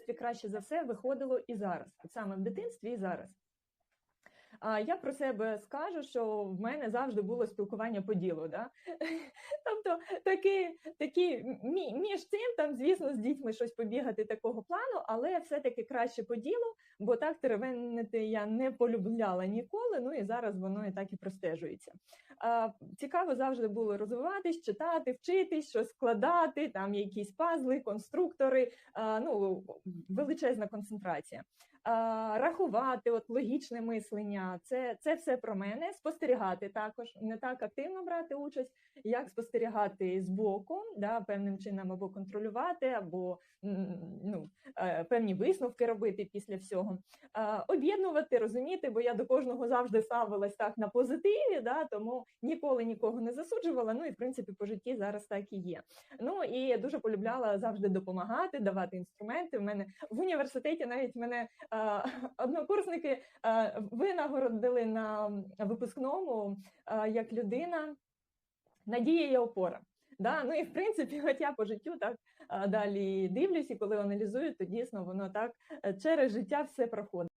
дитинстві краще за все виходило і зараз, от саме в дитинстві і зараз. А я про себе скажу, що в мене завжди було спілкування по ділу. Да? Тобто такі, такі між цим, там, звісно, з дітьми щось побігати такого плану, але все-таки краще по ділу, бо так теревенити я не полюбляла ніколи. Ну і зараз воно і так і простежується. Цікаво завжди було розвиватись, читати, вчитись, щось складати, там якісь пазли, конструктори, ну величезна концентрація. Рахувати, от логічне мислення, це, це все про мене. Спостерігати також не так активно брати участь, як спостерігати збоку, да, певним чином або контролювати, або ну, е, певні висновки робити після всього. Е, Об'єднувати, розуміти, бо я до кожного завжди ставилась так на позитиві, да, тому ніколи нікого не засуджувала. Ну і в принципі по житті зараз так і є. Ну і я дуже полюбляла завжди допомагати, давати інструменти. В мене в університеті навіть мене однокурсники винагородили на випускному як людина. Надія є опора. Да? Ну і в принципі, от я по життю так далі дивлюсь, і коли аналізую, то дійсно воно так е, через життя все проходить.